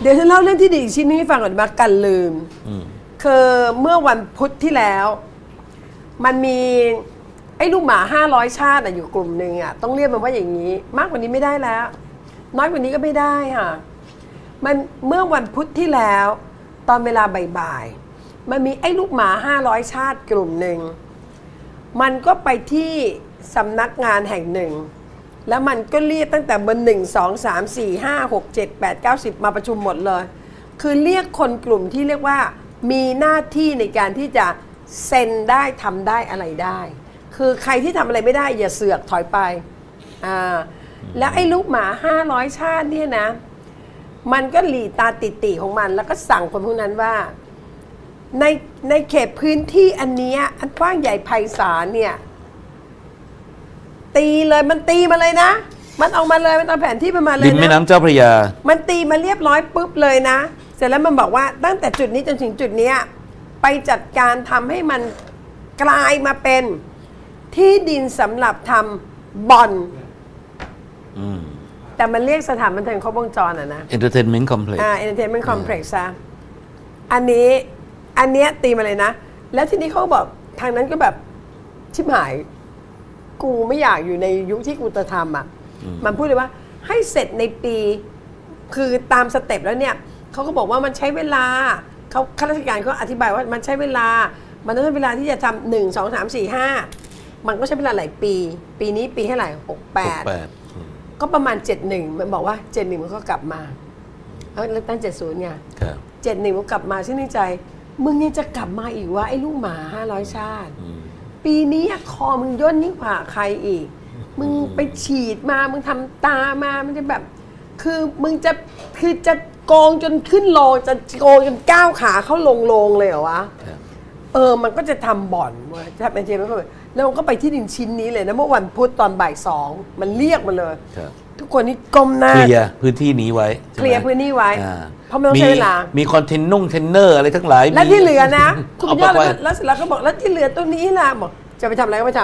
เดี๋ยวฉันเล่าเรื่องที่ดีอีกชิ้นนึงให้ฟังก่อนมากันลืม อืมคือเมื่อวันพุธที่แล้ว มันมีไอ้ลูกหมาห้าร้อยชาติอะอยู่กลุ่มหนึ่งอะต้องเรียกมันว่าอย่างนี้ มากกว่านี้ไม่ได้แล้ว น้อยกว่านี้ก็ไม่ได้ค่ะมันเมื่อวันพุธที่แล้ว ตอนเวลาบ่ายๆมันมีไอ้ลูกหมาห้าร้อยชาติกลุ่มหนึ่ง มันก็ไปที่สำนักงานแห่งหนึ่ง แล้วมันก็เรียกตั้งแต่เบอร์หนึ่งสองสามสี่ห้าหกเจ็ดแปดเก้าสิบมาประชุมหมดเลย คือเรียกคนกลุ่มที่เรียกว่ามีหน้าที่ในการที่จะเซ็นได้ทำได้อะไรได้ คือใครที่ทำอะไรไม่ได้ อย่าเสือกถอยไปอ่าแล้วไอ้ลูกหมาห้าร้อยชาติเนี่ยนะ มันก็หลีตาติติของมัน แล้วก็สั่งคนพวกนั้นว่า ในในเขตพื้นที่อันเนี้ยอันกว้างใหญ่ไพศาลเนี่ย ตีเลยมันตีมาเลยนะ มันเอามาเลยมันเอาแผนที่มันมาเลยริมแม่นะน้ำเจ้าพระยา มันตีมาเรียบร้อยปุ๊บเลยนะ เสร็จแล้วมันบอกว่าตั้งแต่จุดนี้จนถึงจุดเนี้ยไปจัดการทำให้มันกลายมาเป็นที่ดินสำหรับทำบ่อน อืม แต่มันเรียกสถานบันเทิงครบวงจรอะนะ entertainment complex อ่า entertainment complex ซะอันนี้ อันเนี้ยตีมาเลยนะ แล้วทีนี้เขาก็บอกทางนั้นก็แบบ ชิบหาย กูไม่อยากอยู่ในยุคที่กูจะทำอะ มันพูดเลยว่าให้เสร็จในปี คือตามสเต็ปแล้วเนี่ยเขาก็บอกว่ามันใช้เวลาเขาข้าราชการเขาอธิบายว่ามันใช้เวลา มันต้องใช้เวลาที่จะทำหนึ่งสองสามสี่ห้ามันก็ใช้เวลาหลายปี ปีนี้ปีเท่าไหร่หกแปดแปดอืมก็ประมาณเจ็ดหนึ่งมันบอกว่าเจ็ดหนึ่งมันก็กลับมาเอาเลือกตั้งเจ็ดศูนย์ไงครับเจ็ดหนึ่งมันกลับมาชื่นในใจมึงยังจะกลับมาอีกวะไอ้ลูกหมาห้าร้อยชาติ อืม ปีนี้อะคอมึงย่นยิ่งกว่าใครอีก มึงไปฉีดมา มึงทำตามา มันจะแบบ คือมึงจะ คือจะโกงจนขึ้นโลงจะโกงจนก้าวขาเข้าลงโลงเลยเหรอวะ ครับ เออ มันก็จะทำบ่อนเว้ยทำเป็นเจไม่ค่อย แล้วมันก็ไปที่ดินชิ้นนี้เลยนะเมื่อวันพุธตอนบ่ายสองมันเรียกมาเลย ครับทุกคนนี่ก้มหน้า เคลียร์พื้นที่นี้ไว้ใช่ไหมเคลียร์พื้นที่ไว้อ่าเพราะไม่ต้องใช้เวลามีคอนเทนนุ่งเทนเนอร์อะไรทั้งหลายและที่เหลือนะคุณเอายอดไปแล้วแล้วเสร็จแล้วก็บอกแล้วที่เหลือตัวนี้ล่ะบอกจะไปทำอะไรก็ไปท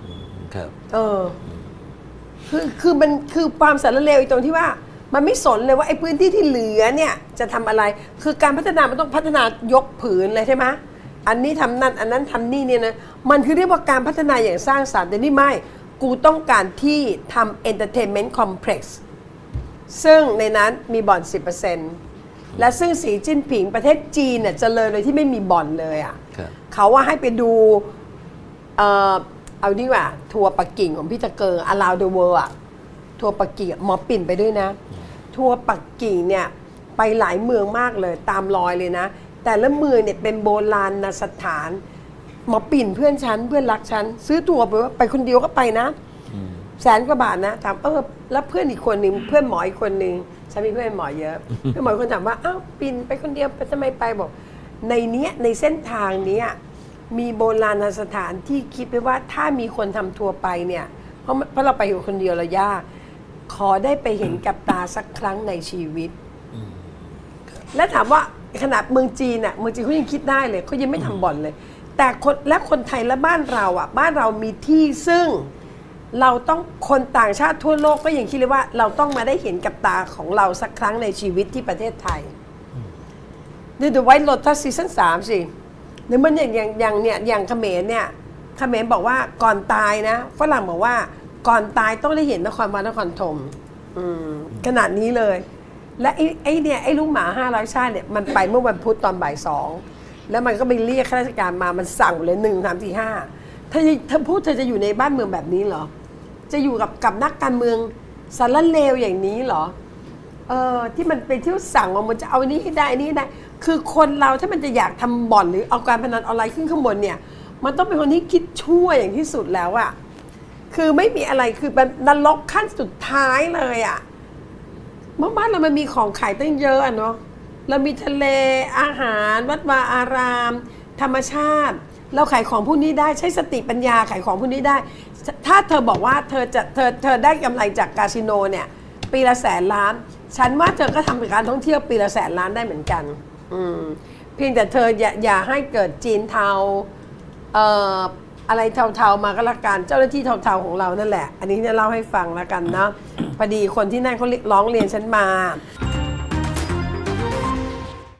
ำครับ เออ คือคือมันคือความสารเลวอีกตรงที่ว่า มันไม่สนเลยว่าไอ้พื้นที่ที่เหลือเนี่ยจะทำอะไร คือการพัฒนามันต้องพัฒนายกผืนเลยใช่ไหม อันนี้ทำนั่นอันนั้นทำนี่เนี่ยนะมันคือเรียกว่าการพัฒนาอย่างสร้างสรรค์แต่นี่ไม่ กูต้องการที่ทำ entertainment complex ซึ่งในนั้นมีบ่อน 10%และซึ่งสีจิ้นผิงประเทศจีนเนี่ยเจริญเลยที่ไม่มีบ่อนเลยอะครับเขาว่าให้ไปดูเอ่อเอาดีกว่า ทัวร์ปักกิ่งของพี่ตะเกิง around the world อะทัวร์ปักกิ่งอะหมอปิ่นไปด้วยนะ ทัวร์ปักกิ่งเนี่ยไปหลายเมืองมากเลยตามรอยเลยนะ แต่ละเมืองเนี่ยเป็นโบราณสถานหมอปิ่นเพื่อนฉันเพื่อนรักฉันซื้อทัวร์ไปว่าไปคนเดียวก็ไปนะแสนกว่าบาทนะถามเออแล้วเพื่อนอีกคนหนึ่งเพื่อนหมออีกคนหนึ่งฉันมีเพื่อนหมอเยอะเพื่อนหมออีกคนถามว่าอ้าวปินไปคนเดียวไปทำไมไปบอก ในเนี้ยในเส้นทางเนี้ยมีโบราณสถานที่คิดไปว่าถ้ามีคนทำทัวร์ไปเนี่ย เพราะเพราะเราไปอยู่คนเดียวเรายากขอได้ไปเห็นกับตาสักครั้งในชีวิต และถามว่า ขนาดเมืองจีนน่ะเมืองจีนเขายังคิดได้เลยเขายังไม่ทำบ่อนเลย แต่คนและคนไทยและบ้านเราอะบ้านเรามีที่ซึ่ง เราต้องคนต่างชาติทั่วโลกก็ยังคิดเลยว่า เราต้องมาได้เห็นกับตาของเราสักครั้งในชีวิตที่ประเทศไทยดูดูไว้โ o ตัสซีซั่นสามสิหรือมันอย่างอย่างอย่างเนี่ยอย่างเขมรเนี่ยเขมรบอกว่าก่อนตายนะฝรั่งบอกว่าก่อนตายต้องได้เห็นนครวัดนครธมอืมขนาดนี้เลย และไอ้ไอ้เนี่ยไอ้ลูกหมาห้าร้อยชาติเนี่ยมันไปเมื่อวันพุธตอนบ่ายสองแล้วมันก็ไปเรียกข้าราชการมามันสั่งเลยหนึ่งสามสี่ห้าเธอจะเธอพูดเธอจะอยู่ในบ้านเมืองแบบนี้เหรอ จะอยู่กับกับนักการเมืองสารเลวอย่างนี้เหรอเออที่มันเป็นที่ยวสั่งว่ามันจะเอาอันนี้ให้ได้อันนี้ได้ คือคนเราถ้ามันจะอยากทำบ่อนหรือเอาการพนันออนไลน์ขึ้นข้างบนเนี่ย มันต้องเป็นคนที่คิดชั่วอย่างที่สุดแล้วอะคือไม่มีอะไรคือเป็นนรกขั้นสุดท้ายเลยอะ มื่อบ้านเรามันมีของขายตั้งเยอะอะเนาะเรามีทะเลอาหาร วัดวาอาราม ธรรมชาติ เราขายของพวกนี้ได้ใช้สติปัญญาขายของพวกนี้ได้ ถ้าเธอบอกว่าเธอจะเธอเธอได้กำไรจากคาสิโนเนี่ย ปีละแสนล้าน ฉันว่าเธอก็ทำการท่องเที่ยวปีละแสนล้านได้เหมือนกัน อืมเพียงแต่เธออย่าอย่าให้เกิดจีนเทาเอ่ออะไรเทาๆมาก็แล้วกันเจ้าหน้าที่เทาๆของเรานั่นแหละ อันนี้จะเล่าให้ฟังแล้วกันเนาะ พอดีคนที่นั่นเขาร้องเรียนฉันมา